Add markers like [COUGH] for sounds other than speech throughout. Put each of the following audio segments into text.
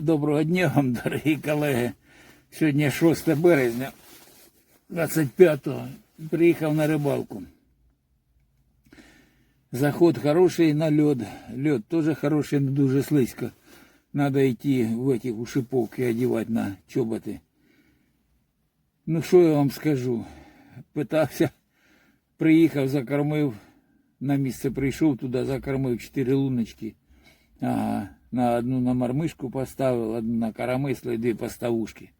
доброго дня вам, дорогі колеги. Сьогодні 6 березня 25-го. Приїхав на рибалку. Заход хороший на лед. Лед тоже хороший, но дуже слизько. Надо йти в эти у шиповки одевать на чоботи. Ну що я вам скажу? Питався, приїхав, закормив, на місце прийшов туди, закормив чотири луночки. Ага, на одну на мармишку поставив, одну на коромисло і дві поставушки.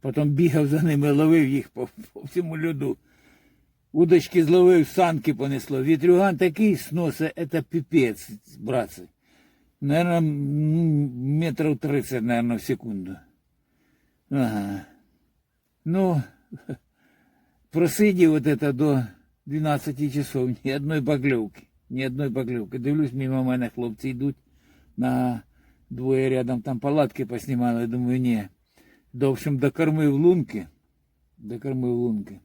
Потім бігав за ними, ловив їх по, по всьому льоду. Удочки зловив, санки понесло. Вітрюган такий сноса, это пипец, братцы. Наверное, м, метров 30, наверное, в секунду. Ага. Ну, [LAUGHS] просидів вот это до 12 часов, ні одної покльовки, ні одної покльовки. Дивлюсь, мимо мене хлопці йдуть На двоє рядом там палатки поснімали. Думаю, ні. В общем, докормив лунки. Докормив лунки.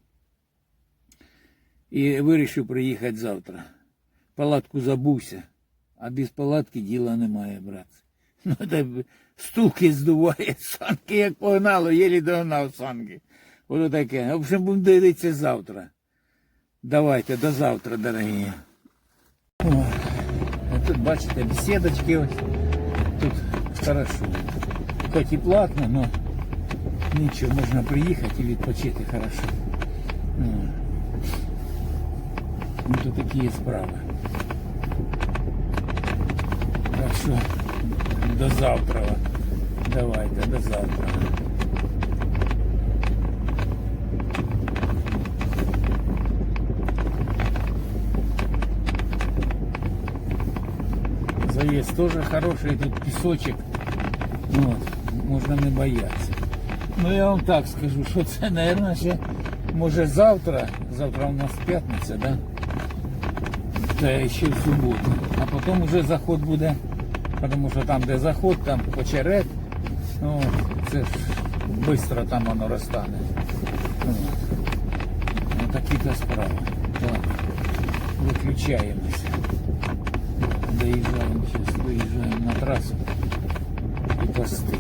І вирішив приїхати завтра. Палатку забувся, а без палатки діла немає, брат. [LAUGHS] Ну, так стулки здуває, [LAUGHS] санки як погнало, єлі догнав санки. Ото таке. В общем, будемо дивитися завтра. Давайте, до завтра, дорогі. О, а тут, бачите, беседочки ось. Тут хорошо. Хоч і платно, но нічого, можна приїхати і відпочити хорошо. О. Ну, то такі справи. Так що до завтра. Давайте, до завтра. Заезд тоже хороший, тут песочек. Вот, можна не боятися. Ну я вам так скажу, що це, мабуть, ще може завтра, завтра у нас п'ятниця, да? Та ще в суботу. А потім вже заход буде, тому що там, де заход, там почерет. Ну, це ж швидко там воно розтане. Ну, ну такі то справи. Так, виключаємося. Доїжджаємо зараз, виїжджаємо на трасу і пости.